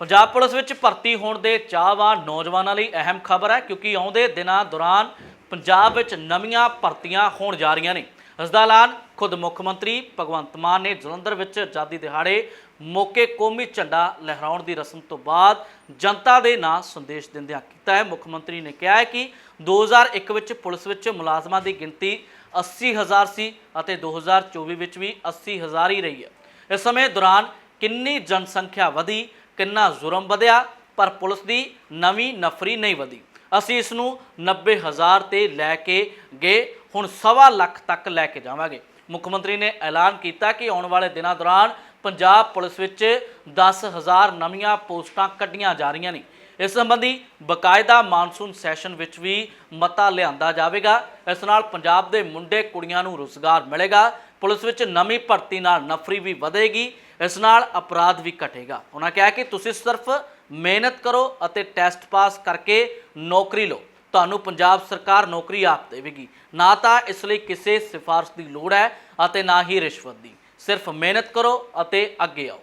Punjab police ਵਿੱਚ ਭਰਤੀ ਹੋਣ ਦੇ ਚਾਹਵਾਨ ਨੌਜਵਾਨਾਂ ਲਈ ਅਹਿਮ ਖਬਰ ਹੈ ਕਿਉਂਕਿ ਆਉਂਦੇ ਦਿਨਾਂ ਦੌਰਾਨ ਪੰਜਾਬ ਵਿੱਚ ਨਵੀਆਂ ਭਰਤੀਆਂ ਹੋਣ ਜਾ ਰਹੀਆਂ ਨੇ। ਇਸ ਦਾ ਐਲਾਨ ਖੁਦ ਮੁੱਖ ਮੰਤਰੀ ਭਗਵੰਤ ਮਾਨ ਨੇ ਜਲੰਧਰ ਵਿੱਚ ਆਜ਼ਾਦੀ ਦਿਹਾੜੇ ਮੌਕੇ ਕੌਮੀ ਝੰਡਾ ਲਹਿਰਾਉਣ ਦੀ ਰਸਮ ਤੋਂ ਬਾਅਦ ਜਨਤਾ ਦੇ ਨਾਂ ਸੰਦੇਸ਼ ਦਿੰਦਿਆਂ ਕੀਤਾ ਹੈ। ਮੁੱਖ ਮੰਤਰੀ ਨੇ ਕਿਹਾ ਹੈ ਕਿ 2001 ਵਿੱਚ ਪੁਲਿਸ ਵਿੱਚ ਮੁਲਾਜ਼ਮਾਂ ਦੀ ਗਿਣਤੀ 80000 ਸੀ ਅਤੇ 2024 ਵਿੱਚ ਵੀ 80000 ਹੀ ਰਹੀ ਹੈ। ਇਸ ਸਮੇਂ ਦੌਰਾਨ ਕਿੰਨੀ ਜਨਸੰਖਿਆ ਵਧੀ ਕਿੰਨਾ ਜ਼ੁਰਮ ਵਧਿਆ, ਪਰ ਪੁਲਿਸ ਦੀ ਨਵੀਂ ਨਫਰੀ ਨਹੀਂ ਵਧੀ। ਅਸੀਂ ਇਸ ਨੂੰ 90000 ਤੇ ਲੈ ਕੇ ਗਏ, ਹੁਣ ਸਵਾ ਲੱਖ ਤੱਕ ਲੈ ਕੇ ਜਾਵਾਂਗੇ। ਮੁੱਖ ਮੰਤਰੀ ਨੇ ਐਲਾਨ ਕੀਤਾ ਕਿ ਆਉਣ ਵਾਲੇ ਦਿਨਾਂ ਦੌਰਾਨ ਪੰਜਾਬ ਪੁਲਿਸ ਵਿੱਚ 10000 ਨਵੀਆਂ ਪੋਸਟਾਂ ਕੱਢੀਆਂ ਜਾ ਰਹੀਆਂ ਨੇ। ਇਸ ਸੰਬੰਧੀ ਬਕਾਇਦਾ ਮਾਨਸੂਨ ਸੈਸ਼ਨ ਵਿੱਚ ਵੀ ਮਤਾ ਲਿਆਂਦਾ ਜਾਵੇਗਾ। ਇਸ ਨਾਲ ਪੰਜਾਬ ਦੇ ਮੁੰਡੇ ਕੁੜੀਆਂ ਨੂੰ ਰੋਜ਼ਗਾਰ ਮਿਲੇਗਾ। ਪੁਲਿਸ ਵਿੱਚ ਨਵੀਂ ਭਰਤੀ ਨਾਲ ਨਫਰੀ ਵੀ ਵਧੇਗੀ। ਇਸ ਨਾਲ ਅਪਰਾਧ ਵੀ ਘਟੇਗਾ। ਉਹਨਾਂ ਕਿਹਾ ਕਿ ਤੁਸੀਂ ਸਿਰਫ ਮਿਹਨਤ ਕਰੋ ਅਤੇ ਟੈਸਟ ਪਾਸ ਕਰਕੇ ਨੌਕਰੀ ਲਓ। ਤੁਹਾਨੂੰ ਪੰਜਾਬ ਸਰਕਾਰ ਨੌਕਰੀ ਆਪ ਦੇਵੇਗੀ। ਨਾ ਤਾਂ ਇਸ ਲਈ ਕਿਸੇ ਸਿਫਾਰਿਸ਼ ਦੀ ਲੋੜ ਹੈ ਅਤੇ ਨਾ ਹੀ ਰਿਸ਼ਵਤ ਦੀ। ਸਿਰਫ ਮਿਹਨਤ ਕਰੋ ਅਤੇ ਅੱਗੇ ਆਓ।